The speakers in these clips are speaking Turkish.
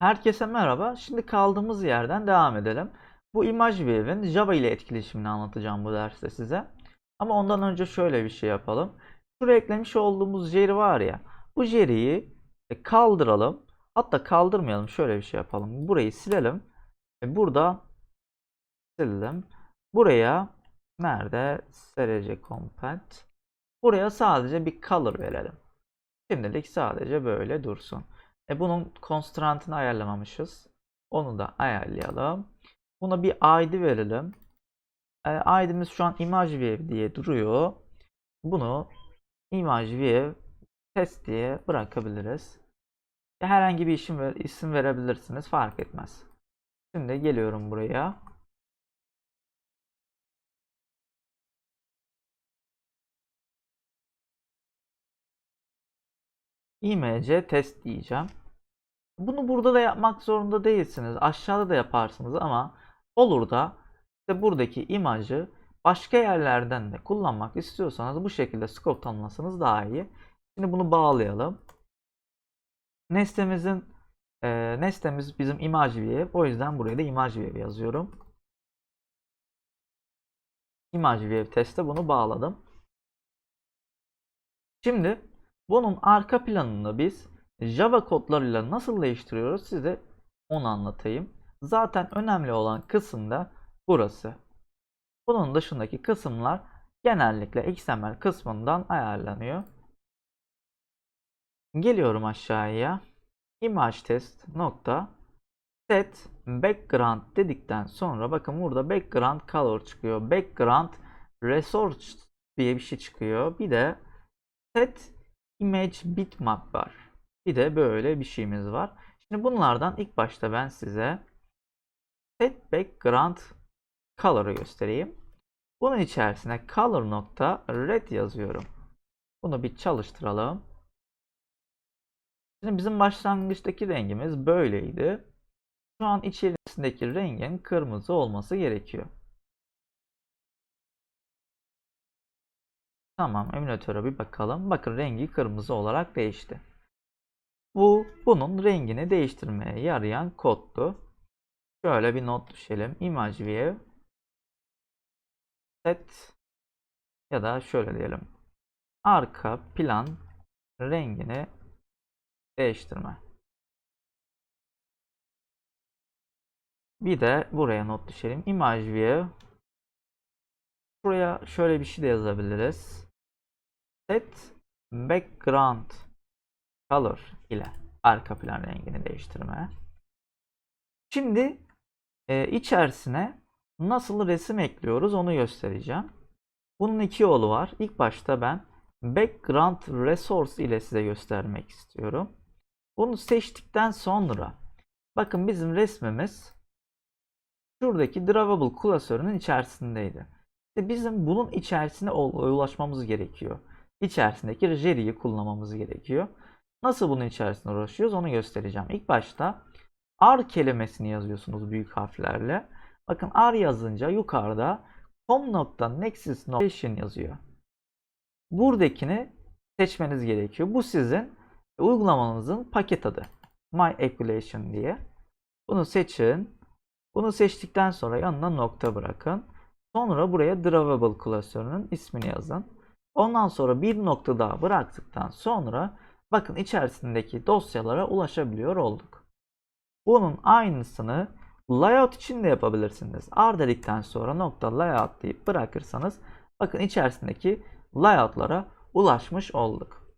Herkese merhaba. Şimdi kaldığımız yerden devam edelim. Bu ImageWave'in Java ile etkileşimini anlatacağım bu derste size. Ama ondan önce şöyle bir şey yapalım. Şuraya eklemiş olduğumuz Jerry var ya. Bu Jerry'yi e, kaldıralım. Hatta kaldırmayalım. Şöyle bir şey yapalım. Burayı silelim. E, Burada sildim. Buraya nerede? SRC Compat. Buraya sadece bir color verelim. Şimdilik sadece böyle dursun. E bunun constraint'ını ayarlamamışız. Onu da ayarlayalım. Buna bir ID verelim. E, ID'miz şu an ImageWave diye duruyor. Bunu ImageWave test diye bırakabiliriz. E, herhangi bir isim, ver, isim verebilirsiniz. Fark etmez. Şimdi geliyorum buraya. IMC test diyeceğim. Bunu burada da yapmak zorunda değilsiniz. Aşağıda da yaparsınız ama olur da işte buradaki imajı başka yerlerden de kullanmak istiyorsanız bu şekilde scope tanımlasanız daha iyi. Şimdi bunu bağlayalım. Nestemizin e, nestemiz bizim ImageWave. O yüzden buraya da ImageWave yazıyorum. ImageWave teste bunu bağladım. Şimdi bunun arka planını biz Java kodlarıyla nasıl değiştiriyoruz size onu anlatayım. Zaten önemli olan kısım da burası. Bunun dışındaki kısımlar genellikle XML kısmından ayarlanıyor. Geliyorum aşağıya. Image test nokta set background dedikten sonra bakın burada background color çıkıyor. Background resource diye bir şey çıkıyor. Bir de set image bitmap var. Bir de böyle bir şeyimiz var. Şimdi bunlardan ilk başta ben size set background color'ı göstereyim. Bunun içerisine color nokta red yazıyorum. Bunu bir çalıştıralım. Şimdi bizim başlangıçtaki rengimiz böyleydi. Şu an içerisindeki rengin kırmızı olması gerekiyor. Tamam, emülatöre bir bakalım. Bakın rengi kırmızı olarak değişti. Bu bunun rengini değiştirmeye yarayan koddu. Şöyle bir not düşelim. ImageWave set ya da şöyle diyelim. Arka plan rengini değiştirme. Bir de buraya not düşelim. ImageWave Buraya şöyle bir şey de yazabiliriz. Set background color ile arka plan rengini değiştirme. Şimdi e, içerisine nasıl resim ekliyoruz onu göstereceğim. Bunun iki yolu var. İlk başta ben background resource ile size göstermek istiyorum. Bunu seçtikten sonra bakın bizim resmimiz şuradaki drawable klasörünün içerisindeydi. İşte bizim bunun içerisine ulaşmamız gerekiyor. İçerisindeki Jerry'yi kullanmamız gerekiyor. Nasıl bunun içerisine uğraşıyoruz onu göstereceğim. İlk başta R kelimesini yazıyorsunuz büyük harflerle. Bakın R yazınca yukarıda com.nexus.location yazıyor. Buradakini seçmeniz gerekiyor. Bu sizin uygulamanızın paket adı. My Application diye. Bunu seçin. Bunu seçtikten sonra yanına nokta bırakın. Sonra buraya drawable klasörünün ismini yazın. Ondan sonra bir nokta daha bıraktıktan sonra bakın içerisindeki dosyalara ulaşabiliyor olduk. Bunun aynısını layout için de yapabilirsiniz. R dedikten sonra nokta layout deyip bırakırsanız bakın içerisindeki layoutlara ulaşmış olduk.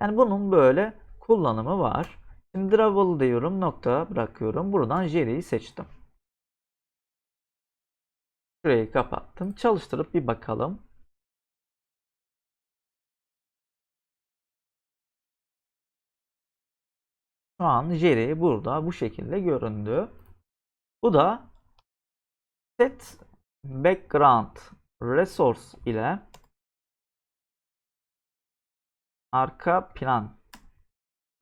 Yani bunun böyle kullanımı var. Şimdi drawable diyorum nokta bırakıyorum. Buradan Jerry'yi seçtim. Şurayı kapattım. Çalıştırıp bir bakalım. Şu an Jerry burada bu şekilde göründü. Bu da set background resource ile arka plan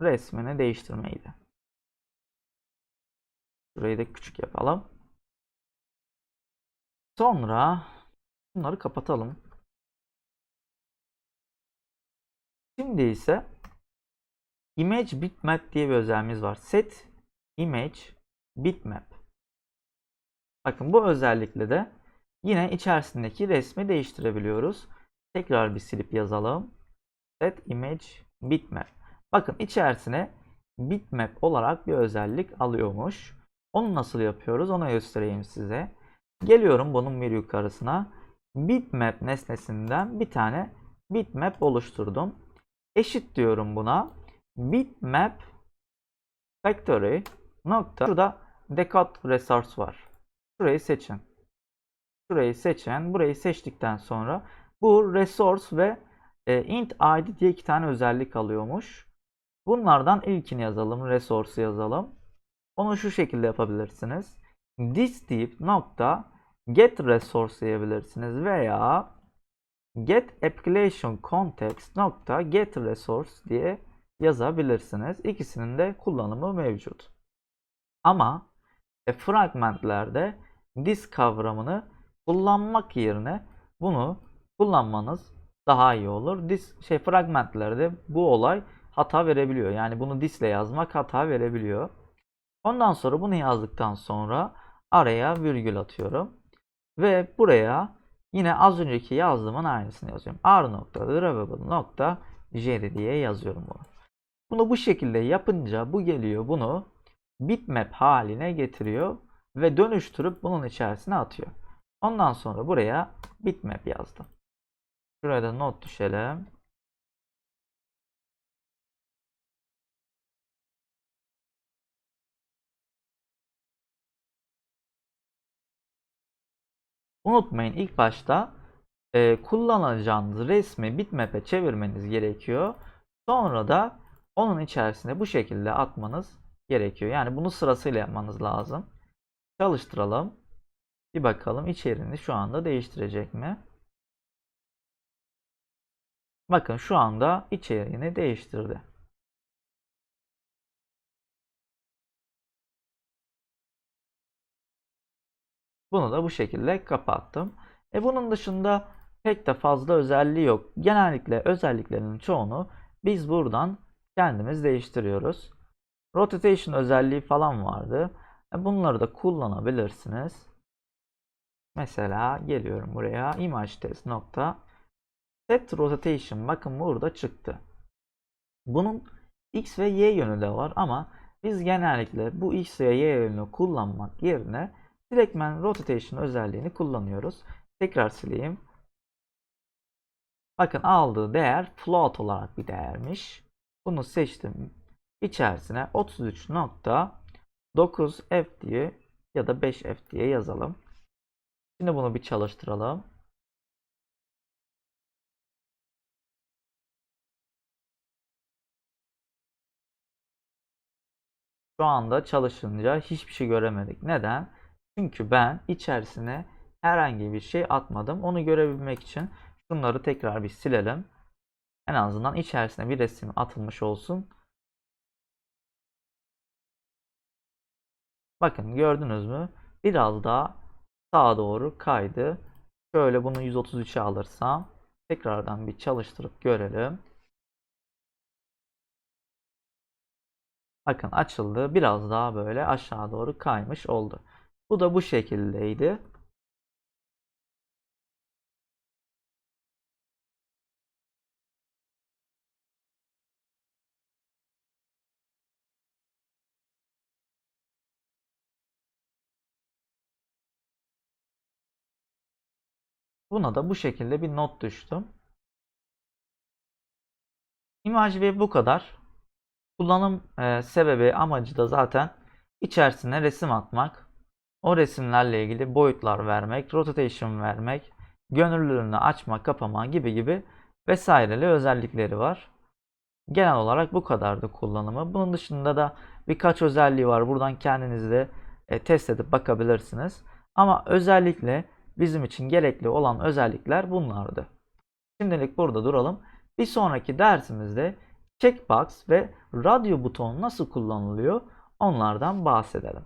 resmini değiştirmeydi. Şurayı da küçük yapalım. Sonra bunları kapatalım. Şimdi ise image bitmap diye bir özelliğimiz var. Set image bitmap. Bakın bu özellikle de yine içerisindeki resmi değiştirebiliyoruz. Tekrar bir silip yazalım. Set image bitmap. Bakın içerisine bitmap olarak bir özellik alıyormuş. Onu nasıl yapıyoruz onu göstereyim size. Geliyorum bunun bir yukarısına. Bitmap nesnesinden bir tane bitmap oluşturdum. Eşit diyorum buna. Bitmap factory nokta şurada decode resource var. Şurayı seçin. Şurayı seçin. Burayı seçtikten sonra bu resource ve e, int id diye iki tane özellik alıyormuş. Bunlardan ilkini yazalım. Resource'u yazalım. Onu şu şekilde yapabilirsiniz. This deyip nokta get resource diyebilirsiniz veya get application context nokta get resource diye yazabilirsiniz. İkisinin de kullanımı mevcut. Ama e, fragmentlerde this kavramını kullanmak yerine bunu kullanmanız daha iyi olur. This şey fragmentlerde bu olay hata verebiliyor. Yani bunu this ile yazmak hata verebiliyor. Ondan sonra bunu yazdıktan sonra araya virgül atıyorum. Ve buraya yine az önceki yazdığımın aynısını yazıyorum. r nokta nokta diye yazıyorum bunu. Bunu bu şekilde yapınca bu geliyor bunu bitmap haline getiriyor ve dönüştürüp bunun içerisine atıyor. Ondan sonra buraya bitmap yazdım. Şuraya da not düşelim. Unutmayın ilk başta e, kullanacağınız resmi bitmap'e çevirmeniz gerekiyor. Sonra da onun içerisine bu şekilde atmanız gerekiyor. Yani bunu sırasıyla yapmanız lazım. Çalıştıralım. Bir bakalım içeriğini şu anda değiştirecek mi? Bakın şu anda içeriğini değiştirdi. Bunu da bu şekilde kapattım. E bunun dışında pek de fazla özelliği yok. Genellikle özelliklerinin çoğunu biz buradan kendimiz değiştiriyoruz. Rotation özelliği falan vardı. E bunları da kullanabilirsiniz. Mesela geliyorum buraya image test bakın burada çıktı. Bunun x ve y yönü de var ama biz genellikle bu x ve y yönünü kullanmak yerine direktmen rotation özelliğini kullanıyoruz. Tekrar sileyim. Bakın aldığı değer float olarak bir değermiş. Bunu seçtim. İçerisine 33.9f diye ya da 5f diye yazalım. Şimdi bunu bir çalıştıralım. Şu anda çalışınca hiçbir şey göremedik. Neden? Çünkü ben içerisine herhangi bir şey atmadım. Onu görebilmek için şunları tekrar bir silelim. En azından içerisine bir resim atılmış olsun. Bakın gördünüz mü? Biraz daha sağa doğru kaydı. Şöyle bunu 133'e alırsam tekrardan bir çalıştırıp görelim. Bakın açıldı. Biraz daha böyle aşağı doğru kaymış oldu. Bu da bu şekildeydi. Buna da bu şekilde bir not düştüm. ImageWeb bu kadar. Kullanım e, sebebi amacı da zaten içerisine resim atmak. O resimlerle ilgili boyutlar vermek, rotation vermek, gönüllülüğünü açma, kapama gibi gibi vesaireli özellikleri var. Genel olarak bu kadardı kullanımı. Bunun dışında da birkaç özelliği var. Buradan kendiniz de e, test edip bakabilirsiniz. Ama özellikle bizim için gerekli olan özellikler bunlardı. Şimdilik burada duralım. Bir sonraki dersimizde checkbox ve radyo butonu nasıl kullanılıyor onlardan bahsedelim.